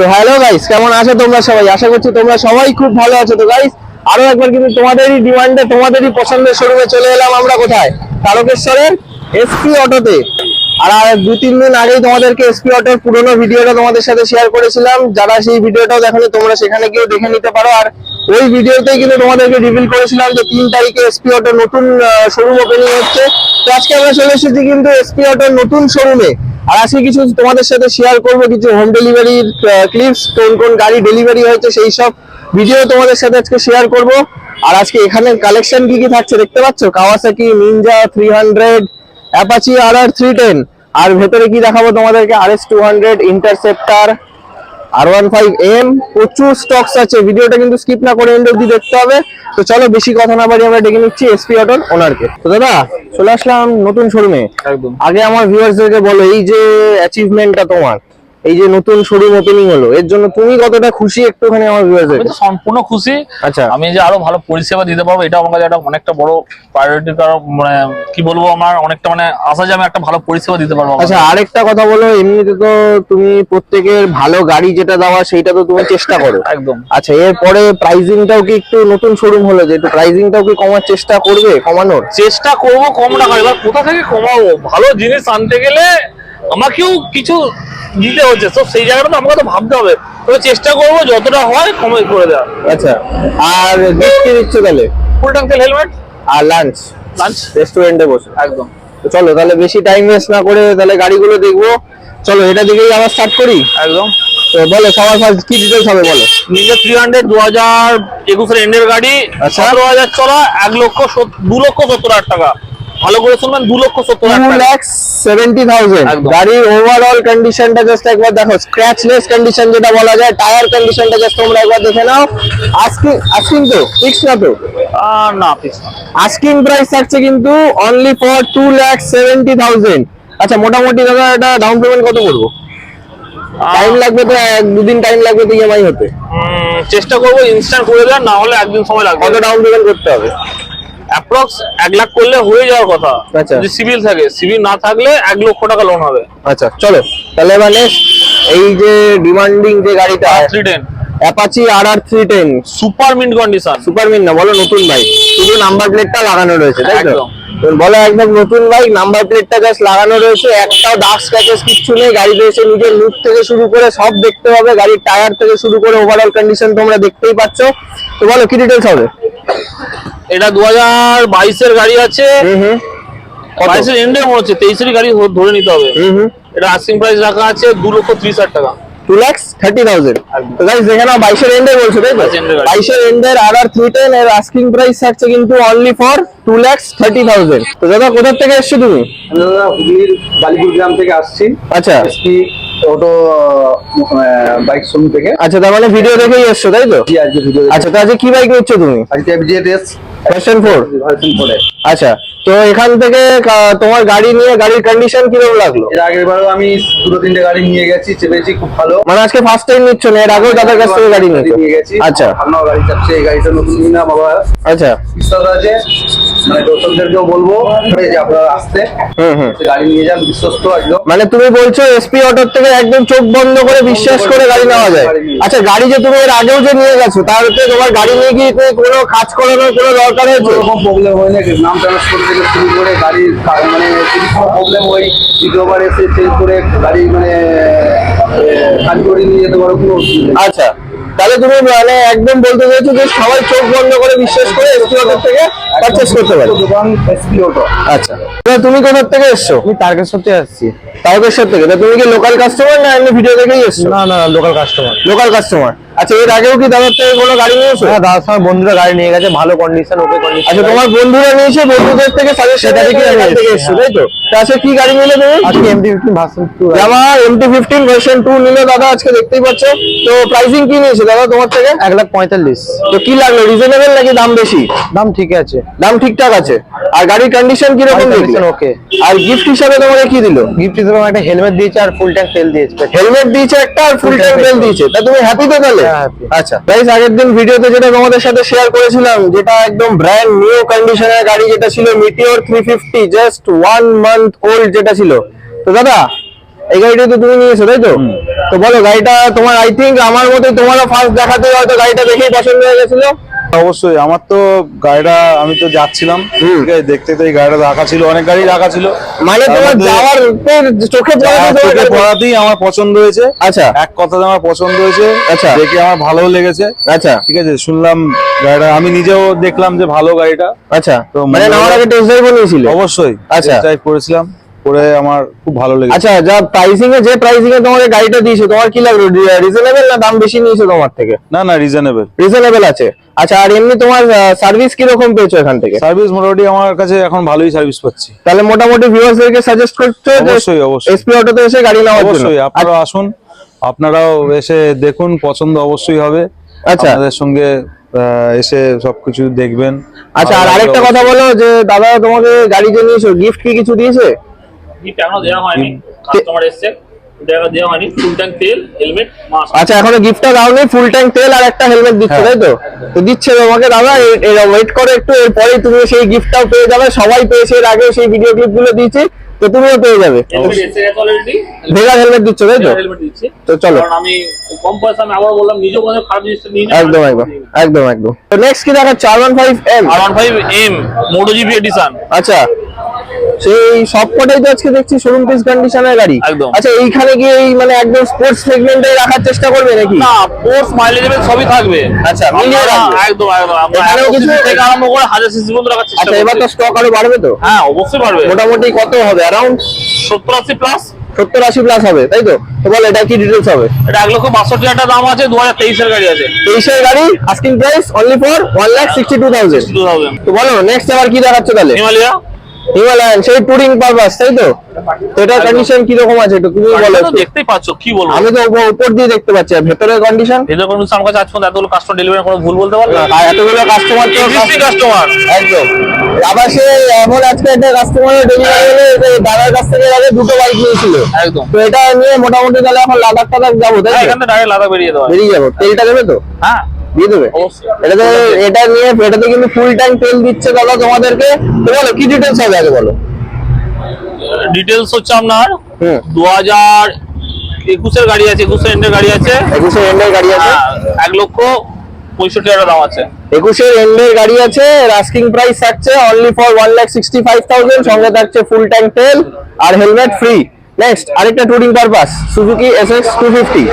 So hello guys কেমন আছো তোমরা সবাই? আশা করছি তোমরা সবাই খুব ভালো আছো। তো গাইস আরও একবার কিন্তু তোমাদেরই ডিমান্ডে তোমাদেরই পছন্দের শোরুমে চলে এলাম আমরা কোথায়? তারকেশ্বরের এসপি অটোতে আর দু তিন দিন আগেই তোমাদেরকে এসপি অটোর পুরোনো ভিডিওটা তোমাদের সাথে শেয়ার করেছিলাম। যারা সেই ভিডিওটাও দেখোনি, তোমরা সেখানে গিয়েও দেখে নিতে পারো। আর ওই ভিডিওতেই কিন্তু তোমাদেরকে রিভিল করেছিলাম যে তিন তারিখে এসপি অটোর নতুন শোরুম ওপেনিং হচ্ছে। তো আজকে আমরা চলে এসেছি কিন্তু এসপি অটোর নতুন শোরুমে আর আজকে কিছু তোমাদের সাথে শেয়ার করব, কিছু হোম ডেলিভারির ক্লিপস কোন কোন গাড়ি ডেলিভারি হয়েছে, সেই সব ভিডিও তোমাদের সাথে আজকে শেয়ার করব। আর আজকে এখানে কালেকশন কি কি থাকছে দেখতে পাচ্ছ? Kawasaki Ninja three hundred Apache R R three ten আর ভেতরে কি দেখাবো তোমাদেরকে? R S two hundred Interceptor R one five M প্রচুর স্টকস আছে। ভিডিওটা কিন্তু স্কিপ না করে এন্ড অব্দি দেখতে হবে। তো চলো বেশি কথা না বাড়ি আমরা ডেকে নিচ্ছি এসপি অটোর ওনারকে তো দাদা চলে আসলাম নতুন শোরুমে একদম। আগে আমার ভিউয়ার্সদেরকে বলো এই যে অ্যাচিভমেন্টটা তোমার। এই যে নতুন শোরুম ওপেনিং হলো এর জন্য তুমি কতটা খুশি একটুখানি আমার আমি তো সম্পূর্ণ খুশি। আচ্ছা। আমি যে আরও ভালো পরিষেবা দিতে পারব এটা আমার কাছে একটা অনেকটা বড় প্রায়োরিটি কারণ মানে কি বলব আমার অনেকটা মানে আশা যে আমি একটা ভালো পরিষেবা দিতে পারব আচ্ছা আরেকটা কথা বলো এমনিতে তো তুমি প্রত্যেকের ভালো গাড়ি যেটা দেওয়া সেটা তো তুমি চেষ্টা করো। একদম। আচ্ছা এরপরে প্রাইজিংটাও কি একটু নতুন শোরুম হলো যে একটু প্রাইজিংটাও কি কমার চেষ্টা করবে কমানোর? চেষ্টা করব কম টাকা এবার কোথা থেকে কমাবো? ভালো জিনিস আনতে গেলে আমাকেও কিছু দিতে হচ্ছে। তো সেই জায়গাটা তো আমাকে তো ভাবতে হবে। তবে চেষ্টা করব যতটা হয় কমে করে দেওয়া আচ্ছা। আর কি দিচ্ছ তাহলে? ফুল ট্যাঙ্ক তেল হেলমেট? আর লাঞ্চ? লাঞ্চ। রেস্টুরেন্টে বসে। একদম। তো চলো তাহলে বেশি টাইম ওয়েস্ট না করে তাহলে গাড়িগুলো দেখব। চলো এটা দিকেই আবার স্টার্ট করি? একদম। তো বলো সবার ফার্স্ট কি ডিটেলস হবে বলো? নিজে থ্রি হান্ড্রেড দু হাজার একুশের এন্ডের গাড়ি আচ্ছা। সতেরো হাজার চলা এক লক্ষ দু লক্ষ সত্তর হাজার টাকা। ভালো করে শুনবেন দু লক্ষ সত্তর টু ল্যাক্স সেভেন্টি থাউজেন্ড। গাড়ির ওভারঅল কন্ডিশনটা জাস্ট একবার দেখো স্ক্র্যাচলেস কন্ডিশন যেটা বলা যায় টায়ার কন্ডিশনটা জাস্ট তোমরা একবার দেখে নাও। আস্কিং আস্কিং তো? ফিক্স না তো? না please না। আস্কিং প্রাইস থাকছে কিন্তু only for two lakhs seventy thousand আচ্ছা মোটামুটি দাদা এটা ডাউন পেমেন্ট কত করব? টাইম লাগবে তো এক দুদিন টাইম লাগবে তো ইএমআই হতে। চেষ্টা করব ইনস্ট্যান্ট করে দেওয়ার না হলে একদিন সময় লাগবে। কত ডাউন পেমেন্ট করতে হবে? অ্যাপ্রক্স এক লাখ করলে হয়ে যাওয়ার কথা। আচ্ছা। যদি সিভিল থাকে সিভিল না থাকলে এক লক্ষ টাকা লোন হবে। আচ্ছা চলো। তাহলে next, এই যে ডিমান্ডিং যে গাড়িটা three ten Apache R R three ten super mint condition supermint না বলো নতুন বাইক শুধু নাম্বার প্লেটটা লাগানো রয়েছে তাই তো? বলো একদম নতুন বাইক নাম্বার প্লেটটা জাস্ট লাগানো রয়েছে একটাও ডাস্ট স্ক্র্যাচেস কিচ্ছু নেই গাড়ি রয়েছে নিজের লুক থেকে শুরু করে সব দেখতে হবে গাড়ির টায়ার থেকে শুরু করে ওভারঅল কন্ডিশন তোমরা দেখতেই পাচ্ছ। তো বলো কি ডিটেলস হবে? এটা দু হাজার বাইশের গাড়ি আছে? বাইশের এন্ডে মনে হচ্ছে তেইশের গাড়ি ধরে নিতে হবে। হুম হুম। এটা আস্কিং প্রাইস রাখা আছে দু লক্ষ ত্রিশ হাজার টাকা। Two lakhs thirty thousand. তো গাইস দেখে নাও বাইশের এন্ডে বলছো তাই তো? 22 বাইশের এন্ডের আর আর থ্রি টেন এর আস্কিং প্রাইস থাকছে কিন্তু only for two lakhs thirty thousand তো দাদা কোথার থেকে এসছো তুমি? দাদা হুগলির বালিপুর গ্রাম থেকে আসছি। আচ্ছা। অটো বাইক শোরুম থেকে। আচ্ছা তার মানে ভিডিও দেখেই এসছো তাই তো? জি আজকে ভিডিও আচ্ছা তো আজকে কি বাইক নিচ্ছ তুমি? আজকে ভার্সন ভার্সন আচ্ছা তো এখান থেকে তোমার গাড়ি নিয়ে গাড়ির কন্ডিশন কীরকম লাগল? এর আগের বারও আমি দুটো তিনটে গাড়ি নিয়ে গেছি চেপেছি খুব ভালো। মানে আজকে ফার্স্ট টাইম নিচ্ছ না এর আগেও দাদার কাছ থেকে গাড়ি নিয়ে গেছি। আচ্ছা। আপনার গাড়ি এই গাড়িটা নতুন কিনা বাবা আচ্ছা। আছে? মানে দর্শকদেরকেও বলব যে আপনারা আসতে গাড়ি নিয়ে যান বিশ্বস্ত একদম মানে তুমি বলছো এসপি অটোর থেকে একদম চোখ বন্ধ করে বিশ্বাস করে গাড়ি নেওয়া যায়। আচ্ছা গাড়ি যে তুমি এর আগেও যে নিয়ে গেছো তার তোমার গাড়ি নিয়ে কি কোনো কাজ করানোর কোনো দরকার হয়েছে? কোনো প্রবলেম হয় না নাম ট্রান্সপোর্ট থেকে শুরু করে গাড়ির মানে যদি কোনো প্রবলেম হয় দ্বিতীয়বার এসে চেঞ্জ করে গাড়ি মানে কাজ করে নিয়ে যেতে পারো কোনো অসুবিধা। আচ্ছা। তাহলে তুমি মানে একদম বলতে চাইছো যে সবাই চোখ বন্ধ করে বিশ্বাস করে এসপি থেকে পারচেস করতে পারে। SP auto. আচ্ছা। তুমি কোথার থেকে এসছো? আমি তারকেশ্বর থেকে আসছি। তারকেশ্বর থেকে। তা তুমি কি লোকাল কাস্টমার না এমনি ভিডিও দেখেই এসছো? না না লোকাল কাস্টমার লোকাল কাস্টমার আচ্ছা এর আগেও কি দাদার থেকে কোনো গাড়ি নিয়েছো হ্যাঁ দাদার সঙ্গে বন্ধুরা গাড়ি নিয়ে গেছে ভালো কন্ডিশন ওকে কন্ডিশন আচ্ছা তোমার বন্ধুরা নিয়েছে বন্ধুদের থেকে সাজেশন থেকে এখান থেকে এসছো তাই তো? কি গাড়ি নিলে তুমি? আজকে এমডি ফিফটিন ভার্সন টু আমার এমটি ফিফটিন ভার্সন টু নিলে দাদা আজকে দেখতেই পাচ্ছ। তো প্রাইসিং কি নিয়েছে? দাদা তোমার থেকে? এক লাখ পঁয়তাল্লিশ। তো কি লাগল? রিজনেবল নাকি দাম বেশি? দাম ঠিক আছে। দাম ঠিকঠাক আছে। আর গাড়ির কন্ডিশন কীরকম দেখলে? আর গিফট হিসাবে তোমাকে কি দিল? গিফট হিসেবে একটা হেলমেট দিয়েছে আর ফুল ট্যাঙ্ক তেল দিয়েছে। হেলমেট দিয়েছে একটা আর ফুল ট্যাঙ্ক তেল দিয়েছে। তা তুমি হ্যাপি তো তাহলে? হ্যাঁ, আচ্ছা। গাইস আগের দিন ভিডিওতে যেটা তোমাদের সাথে শেয়ার করেছিলাম যেটা একদম ব্র্যান্ড নিউ কন্ডিশনের গাড়ি যেটা ছিল Meteor 350 just one month old যেটা ছিল। তো দাদা এই গাড়িটা তো তুমি নিয়েছো তাই তো? তো বলো গাড়িটা তোমার আই থিঙ্ক আমার মতে তোমারও ফার্স্ট দেখাতে হয়তো গাড়িটা দেখেই পছন্দ হয়ে গেছিল। অবশ্যই আমার তো গাড়িটা আমি তো যাচ্ছিলাম ঠিক আছে দেখতে তো এই গাড়িটা রাখা ছিল অনেক গাড়ি রাখা ছিল। মানে তোমার যাওয়ার চোখে চোখে পড়াতেই আমার পছন্দ হয়েছে। আচ্ছা। এক কথাতে আমার পছন্দ হয়েছে আচ্ছা। দেখে আমার ভালো লেগেছে। আচ্ছা। ঠিক আছে শুনলাম গাড়িটা আমি নিজেও দেখলাম যে ভালো গাড়িটা। আচ্ছা। তো মানে হলো- আগে টেস্ট ড্রাইভ নিয়েছিলে? অবশ্যই আচ্ছা। ড্রাইভ করেছিলাম। করে আমার খুব ভালো লেগেছে। আচ্ছা যা প্রাইসিং এ যে প্রাইসিং এ তোমাকে গাড়িটা দিয়েছে তোমার কি লাগল? রিজনেবল না দাম বেশি নিয়েছে তোমার থেকে? না না রিজনেবল রিজনেবল আছে। আচ্ছা আর এমনি তোমার সার্ভিস কি রকম পেয়েছ এখান থেকে? সার্ভিস মোটামুটি আমার কাছে এখন ভালোই সার্ভিস পাচ্ছি। তাহলে মোটামুটি ভিউয়ার্সদেরকে সাজেস্ট করছ অবশ্যই, অবশ্যই। এসপি অটোতে এসে গাড়ি নেওয়ার জন্য। অবশ্যই আপনারাও আসুন আপনারাও এসে দেখুন পছন্দ অবশ্যই হবে। আচ্ছা। আপনাদের সঙ্গে এসে সবকিছু দেখবেন। আচ্ছা আর আরেকটা কথা বলো যে দাদা তোমাকে গাড়ি যে নিয়েছো গিফট কি কিছু দিয়েছে? গিফট এখনও দেওয়া হয়নি। কাস্টমার এসছে দেওয়া হয়নি। ফুল ট্যাঙ্ক তেল হেলমেট মাস্ক আচ্ছা এখনও গিফটটা দাওনি ফুল ট্যাঙ্ক তেল আর একটা হেলমেট দিচ্ছে হ্যাঁ। তাই তো তো দিচ্ছে তোমাকে দাদা ওয়েট করো একটু এরপরেই তুমি সেই গিফটটাও পেয়ে যাবে। সবাই পেয়েছে এর আগে সেই ভিডিও ক্লিপগুলো দিয়েছি তো তুমিও পেয়ে যাবে। ভেগার হেলমেট দিচ্ছ তাই তো তো চলো। আমি কম পয়সা আমি আবার বললাম নিজেও কোনো খারাপ জিনিসটা নিই না। একদম একদম একদম একদম। তো নেক্সট কি one five M R one five M Moto GP edition আচ্ছা। সেই সবকটাই তো আজকে দেখছি শোরুম পিস কন্ডিশনের গাড়ি। একদম। আচ্ছা এইখানে গিয়ে এই মানে একদম স্পোর্টস সেগমেন্টে রাখার চেষ্টা করবে নাকি? না পোস্ট মাইলেজ সবই থাকবে। আচ্ছা, মিলিয়ে রাখবে। একদম একদম এখানেও কিছু- থেকে আরম্ভ করে হাজার সিসি পর্যন্ত রাখার চেষ্টা আচ্ছা এবার তো স্টক আরও বাড়বে তো? হ্যাঁ অবশ্যই পারবে মোটামুটি কত হবে? অ্যারাউন্ড সত্তর আশি প্লাস সত্তর আশি প্লাস হবে তাই তো? বল এটা কি ডিটেলস হবে? এটা এক লক্ষ বাষট্টি হাজার দাম আছে দু হাজার তেইশের গাড়ি আছে। তেইশের গাড়ি asking price only for one lakh sixty two thousand তো বলো নেক্সট আবার কি দেখাচ্ছে তাহলে? হিমালয়া। হিমালয়ান সেই টুরিং পারপাস তাই তো? এটার কন্ডিশন কি রকম আছে একটু তুমি বলো দেখতেই পাচ্ছ কি বলব? আমি তো উপর- দিয়ে দেখতে পাচ্ছি আর ভেতরের কন্ডিশন ভেতর কোনো আমার কাছে আজ পর্যন্ত এতগুলো কাস্টমার ডেলিভারি কোনো ভুল বলতে পারবে আর এতগুলো কাস্টমার তো কাস্টমার একদম। আবার সে এমন আজকে একটা কাস্টমারের ডেলিভারি হলে দাদার কাছ থেকে আগে দুটো বাইক নিয়েছিল। একদম। তো এটা নিয়ে মোটামুটি তাহলে এখন লাদাখ টাদাখ যাব তাই হ্যাঁ? এখান থেকে ডাইরেক্ট লাদা বেরিয়ে দেওয়া বেরিয়ে যাব। তেলটা দেবে তো? হ্যাঁ। দিয়ে দেবে? অবশ্যই। এটা নিয়ে এটাতে কিন্তু ফুল ট্যাঙ্ক তেল দিচ্ছে দাদা তোমাদেরকে। তো বলো কি ডিটেলস হবে আগে বলো? ডিটেলস হচ্ছে আপনার হুম। দু হাজার একুশের গাড়ি আছে একুশের এন্ডের গাড়ি আছে। একুশের এন্ডের গাড়ি আছে। এক লক্ষ পঁয়ষট্টি হাজার দাম আছে। একুশের এন্ডের গাড়ি আছে আস্কিং প্রাইস থাকছে only for one lakh sixty five thousand সঙ্গে থাকছে ফুল ট্যাঙ্ক তেল আর হেলমেট ফ্রি নেক্সট আরেকটা touring purpose Suzuki S X two fifty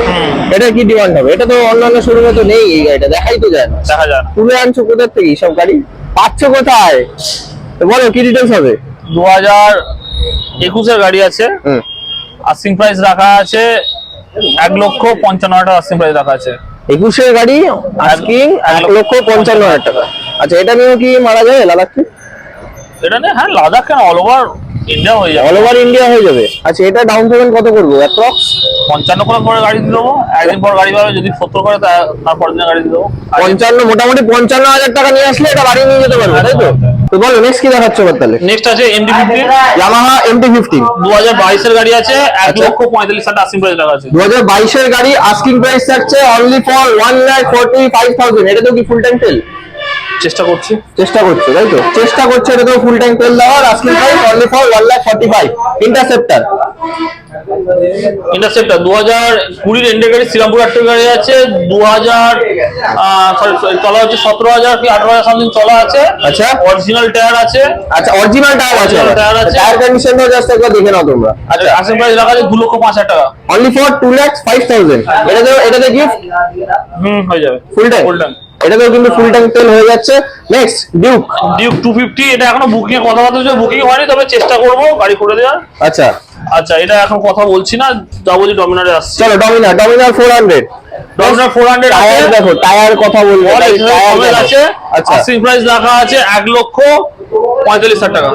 এটা কি ডিমান্ড হবে? এটা তো অন্যান্য শোরুমে তো নেই এই গাড়িটা দেখাই তো যায় দেখা যাক তুলে আনছো কোথার থেকে সব গাড়ি? পাচ্ছ কোথায়? তো বলো কি ডিটেলস হবে? দু হাজার একুশের গাড়ি আছে। হুম। আস্কিং প্রাইস রাখা আছে এক লক্ষ পঞ্চান্ন হাজার টাকা আস্কিং প্রাইস রাখা আছে। একুশের গাড়ি আস্কিং এক লক্ষ পঞ্চান্ন হাজার টাকা। আচ্ছা এটা নিয়েও কি মারা যায় লাদাখ এটা নিয়ে হ্যাঁ লাদাখ কেন অল ওভার ইন্ডিয়া হয়ে যাবে। অল ওভার ইন্ডিয়া হয়ে যাবে। আচ্ছা এটা ডাউন পেমেন্ট কত করব অ্যাপ্রক্স পঞ্চান্ন করে করে গাড়ি দিয়ে দেবো। একদিন পর গাড়ি পাবে যদি সত্তর করে তারপর দিনে গাড়ি দিয়ে দেবো। পঞ্চান্ন মোটামুটি পঞ্চান্ন হাজার টাকা নিয়ে আসলে এটা বাড়ি নিয়ে যেতে পারবে তাই তো? তো বলো নেক্সট কি দেখাচ্ছ তাহলে? নেক্সট আছে MT fifteen Yamaha MT fifteen দু হাজার বাইশের গাড়ি আছে এক আচ্ছা। লক্ষ পঁয়তাল্লিশ হাজার আশি প্রাইস রাখা আছে। দু হাজার বাইশের গাড়ি আস্কিং প্রাইস থাকছে only for one lakh forty five thousand এটা তো কি ফুল ট্যাঙ্ক তেল চেষ্টা করছি। চেষ্টা করছ তাই তো? চেষ্টা করছে এটা তো ফুল ট্যাঙ্ক তেল দেওয়ার asking price only for one lakh forty five Interceptor Interceptor দু হাজার কুড়ির এন্ডের গাড়ি শ্রীরামপুর আটটার গাড়ি আছে দু হাজার সরি চলা হচ্ছে সতেরো হাজার কি আঠারো হাজার সামথিং চলা আছে। আচ্ছা। অরিজিনাল টায়ার আছে। আচ্ছা অরিজিনাল টায়ার আছে tyre আছে। টায়ার কন্ডিশনটা জাস্ট একবার দেখে নাও তোমরা। আচ্ছা আশি প্রাইস রাখা আছে দু লক্ষ পাঁচ হাজার টাকা। Only for two lakhs five thousand এটাতে এটাতে গিফট হুম হয়ে যাবে। ফুল ট্যাঙ্ক ফুল ট্যাঙ্ক এটাতেও কিন্তু ফুল ট্যাঙ্ক তেল হয়ে যাচ্ছে। Next Duke Duke two fifty এটা এখনও বুকিং এর কথাবার্তা হচ্ছে। বুকিং হয়নি তবে চেষ্টা করব গাড়ি করে দেওয়ার। আচ্ছা। আচ্ছা এটা এখন কথা বলছি না যাব যে ডমিনারে আসছে। চলো Dominar Dominar four hundred Dominar four hundred tyre দেখো টায়ার কথা বলব টায়ার আছে আচ্ছা। সিং প্রাইস রাখা আছে 1 লক্ষ। পঁয়তাল্লিশ হাজার টাকা।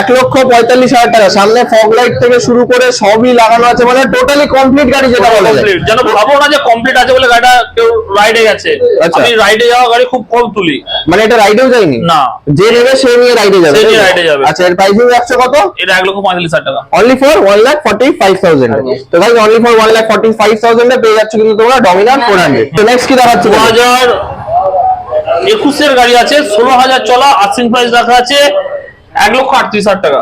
এক লক্ষ পঁয়তাল্লিশ হাজার টাকা। সামনে ফগ লাইট থেকে শুরু করে সবই লাগানো আছে মানে টোটালি কমপ্লিট গাড়ি যেটা বলা। যেন ভাবো না যে কমপ্লিট আছে বলে গাড়িটা কেউ রাইডে গেছে। আচ্ছা। আমি রাইডে যাওয়া গাড়ি খুব কম তুলি। মানে এটা রাইডেও যায়নি? না। যে নেবে সে নিয়ে রাইডে যাবে সে এ যাবে। আচ্ছা এর প্রাইসিং রাখছে কত? এটা এক লক্ষ পঁয়তাল্লিশ হাজার টাকা। Only for one lakh forty five thousand তো ভাই only for one lakh forty five থাউজেন্ডে পেয়ে যাচ্ছ কিন্তু তোমরা ডমিনার ফোর হান্ড্রেড তো নেক্সট কি দেখাচ্ছে? দু হাজার একুশের গাড়ি আছে ষোলো হাজার চলা আস্কিং প্রাইস রাখা আছে এক লক্ষ আটত্রিশ হাজার টাকা।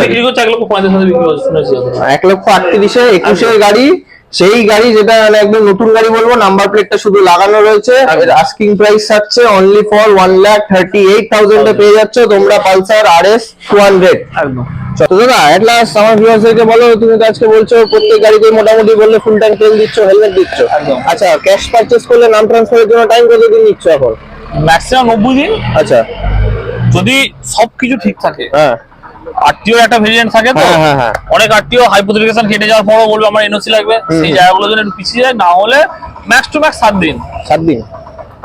বিক্রি করছে এক লক্ষ হাজার বিক্রি করছে শুনেছি এক লক্ষ আটত্রিশে একুশের গাড়ি সেই গাড়ি যেটা মানে একদম নতুন গাড়ি বলব নাম্বার প্লেটটা শুধু লাগানো রয়েছে। আস্কিং প্রাইস থাকছে only for one lakh thirty eight থাউজেন্ডে পেয়ে যাচ্ছ তোমরা Pulsar R S two hundred একদম। তো দাদা এট লাস্ট আমার ভিউয়ার্সদেরকে বলো তুমি তো আজকে বলছো প্রত্যেক গাড়িতে মোটামুটি বললে ফুল ট্যাঙ্ক তেল দিচ্ছ হেলমেট দিচ্ছ। আচ্ছা ক্যাশ পারচেস করলে নাম ট্রান্সফারের জন্য টাইম কত দিন নিচ্ছ এখন? ম্যাক্সিমাম নব্বই দিন। আচ্ছা। যদি সবকিছু ঠিক থাকে হ্যাঁ। আরটিও একটা ভেরিয়েন্ট থাকে তো হ্যাঁ, হ্যাঁ, হ্যাঁ। অনেক আরটিও হাইপোথিকেশন কেটে যাওয়ার পরও বলবে আমার এনওসি লাগবে। সেই জায়গাগুলো যদি একটু পিছিয়ে যায় না হলে ম্যাক্স টু ম্যাক্স সাত দিন। সাত দিন।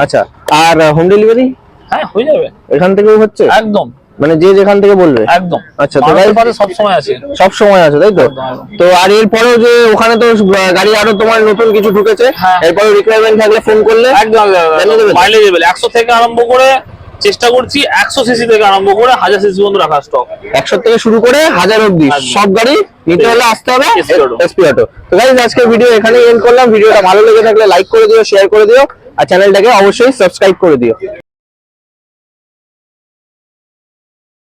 আচ্ছা আর হোম ডেলিভারি হ্যাঁ হয়ে যাবে। এখান থেকেও হচ্ছে? একদম। মানে যে যেখান থেকে বলবে একদম। আচ্ছা, তো পাশে সব সময় আছে। সব সময় আছে তাই তো। তো আর এরপরেও যে ওখানে তো গাড়ি আরও তোমার নতুন কিছু ঢুকেছে হ্যাঁ। এরপরে রিকোয়ারমেন্ট থাকলে ফোন করলে একদম? মাইলেজ লেভেল একশো থেকে আরম্ভ করে চেষ্টা করছি একশো সিসি থেকে আরম্ভ করে হাজার সিসি পর্যন্ত রাখা স্টক একশো থেকে শুরু করে হাজার অব্দি সব গাড়ি নিতে হলে আসতে হবে এসপি অটো। তো গাইজ আজকে ভিডিও এখানেই এন্ড করলাম। ভিডিওটা ভালো লেগে থাকলে লাইক করে দিও শেয়ার করে দিও আর চ্যানেলটাকে অবশ্যই সাবস্ক্রাইব করে দিও।